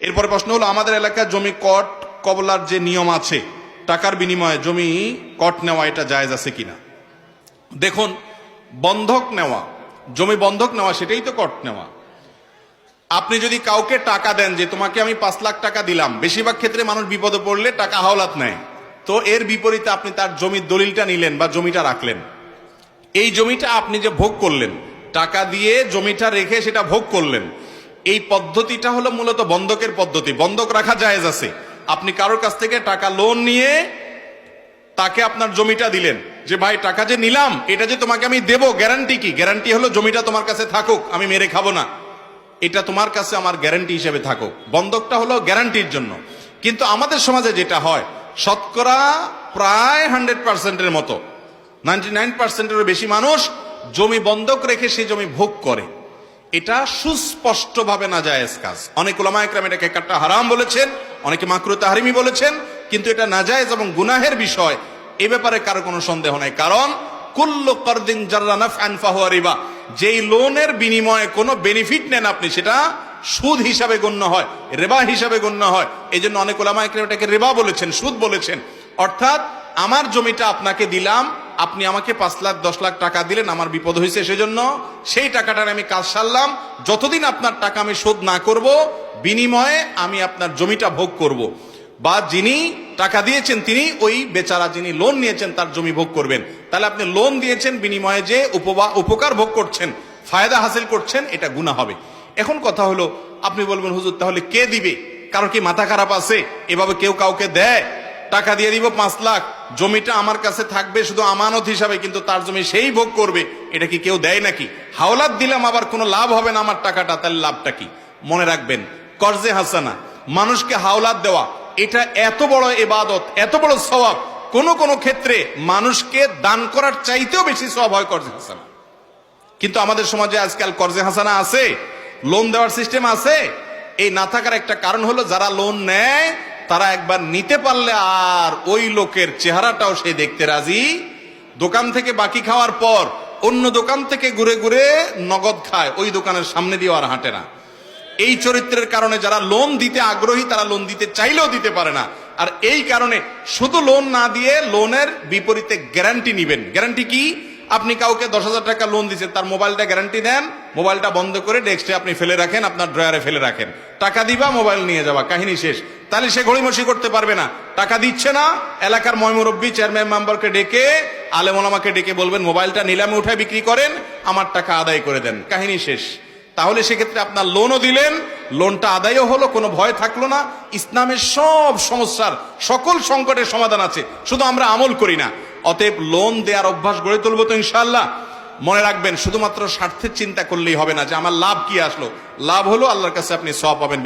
এরপরে প্রশ্ন হলো, আমাদের এলাকায় জমি কট কবলার যে নিয়ম আছে, টাকার বিনিময়ে জমি কট নেওয়া এটা জায়েজ আছে কিনা? দেখুন, বন্ধক নেওয়া, জমি বন্ধক নেওয়া, সেটাই তো কট নেওয়া। আপনি যদি কাউকে টাকা দেন যে, তোমাকে আমি পাঁচ লাখ টাকা দিলাম। বেশিরভাগ ক্ষেত্রে মানুষ বিপদে পড়লে টাকা হাওলাত নেয়। তো এর বিপরীতে আপনি তার জমির দলিলটা নিলেন বা জমিটা রাখলেন। এই জমিটা আপনি যে ভোগ করলেন, টাকা দিয়ে জমিটা রেখে সেটা ভোগ করলেন এই পদ্ধতিটা হলো মূলত বন্ধকের পদ্ধতি। বন্ধক রাখা জায়েজ আছে। আপনি কারোর কাছ থেকে টাকা লোন নিয়ে তাকে আপনার জমিটা দিলেন। যে, ভাই, টাকা যে নিলাম, এটা যে তোমাকে আমি দেব গ্যারান্টি কি? গ্যারান্টি হলো জমিটা তোমার কাছে থাকুক, আমি মেরে খাব না। এটা তোমার কাছে আমার গ্যারান্টি হিসেবে থাকুক। বন্ধকটা হলো গ্যারান্টির জন্য। কিন্তু আমাদের সমাজে যেটা হয়, শতকরা প্রায় হান্ড্রেড পার্সেন্টের মতো। নাইনটি নাইন পার্সেন্টেরও বেশি মানুষ জমি বন্ধক রেখে সেই জমি ভোগ করে। এটা সুস্পষ্টভাবে না জায়েজ কাজ। অনেক ওলামা একরাম এটাকে একটা হারাম বলেছেন, অনেকে মাকরু তাহারিমি বলেছেন, কিন্তু এটা নাজায়েজ এবং গুনাহের বিষয়, এ ব্যাপারে কারও কোনো সন্দেহ নাই। কারণ, কুল্লু করদিন জার্রানাফ আনফাহুয়া যেই লোনের বিনিময়ে কোনো বেনিফিট নেন আপনি, সেটা সুদ হিসাবে গণ্য হয়, রেবা হিসাবে গণ্য হয়। এই জন্য অনেক ওলামা একরাম এটাকে রেবা বলেছেন, সুদ বলেছেন। অর্থাৎ, আমার জমিটা আপনাকে দিলাম আপনি আমাকে পাঁচ লাখ, দশ লাখ টাকা দিলেন, আমার বিপদ হয়েছে সেজন্য সেই টাকাটার আমি কাজ সারলাম। যতদিন আপনার টাকা আমি শোধ না করব, বিনিময়ে আমি আপনার জমিটা ভোগ করব। বা যিনি টাকা দিয়েছেন, তিনি ওই বেচারা যিনি লোন নিয়েছেন, তার জমি ভোগ করবেন। তাহলে আপনি লোন দিয়েছেন, বিনিময়ে যে উপবা- উপকার ভোগ করছেন, ফায়দা হাসিল করছেন, এটা গুণা হবে। এখন কথা হলো, আপনি বলবেন, হুজুর, তাহলে কে দিবে? কারও কি মাথা খারাপ আছে? এভাবে কেউ কাউকে দেয়? টাকা দিয়ে দিব পাঁচ লাখ। জমিটা আমার কাছে থাকবে শুধু আমানত হিসাবে, কিন্তু তার জমি সেই ভোগ করবে। এটা কি কেউ দেয় নাকি? হাওলাত দিলাম, আবার কোনো লাভ হবে না আমার টাকাটা তাহলে লাভটা কি? মনে রাখবেন, কর্জে হাসানা, মানুষকে হাওলাত দেওয়া, এটা এত বড় এবাদত, এত বড় স্বভাব কোন কোন ক্ষেত্রে মানুষকে দান করার চাইতেও বেশি স্বভাব হয় কর্জে হাসানা। কিন্তু আমাদের সমাজে আজকাল কর্জে হাসানা আছে, লোন দেওয়ার সিস্টেম আছে। এই না থাকার একটা কারণ হলো যারা লোন নেয় তারা একবার নিতে পারলে আর ওই লোকের চেহারাটাও সে দেখতে রাজি। দোকান থেকে বাকি খাওয়ার পর অন্য দোকান থেকে ঘুরে ঘুরে নগদ খায়, ওই দোকানের সামনে দিয়ে আর হাঁটে না। এই চরিত্রের কারণে যারা লোন দিতে আগ্রহী, তারা লোন দিতে চাইলেও দিতে পারে না। আর এই কারণে শুধু লোন না দিয়ে লোনের বিপরীতে গ্যারান্টি নিবেন। গ্যারান্টি কি? আপনি কাউকে দশ হাজার টাকা লোন দিচ্ছেন তার মোবাইলটা গ্যারান্টি দেন, মোবাইলটা বন্ধ করে ডেস্কটে আপনি ফেলে রাখেন, আপনার ড্রয়ারে ফেলে রাখেন। টাকা দিবা, মোবাইল নিয়ে যাবা, কাহিনী শেষ। তাহলে সে ঘড়িমসি করতে পারবে না। টাকা দিচ্ছে না, এলাকার ময়মুরব্বী চেয়ারম্যান মেম্বারকে ডেকে আলেমোলামাকে ডেকে বলবেন, মোবাইলটা নিলামে উঠায় বিক্রি করেন, আমার টাকা আদায় করে দেন। কাহিনী শেষ। তাহলে সেক্ষেত্রে আপনার লোনও দিলেন লোনটা আদায়ও হলো, কোনো ভয় থাকল না। ইসলামের সব সমস্যার, সকল সংকটের সমাধান আছে। শুধু আমরা আমল করি না। অতএব লোন দেওয়ার অভ্যাস গড়ে তুলবো তো ইনশাল্লাহ মনে রাখবেন, শুধুমাত্র স্বার্থের চিন্তা করলেই হবে না, যে আমার লাভ কি আসলো? লাভ হলো আল্লাহর কাছে আপনি সব পাবেন।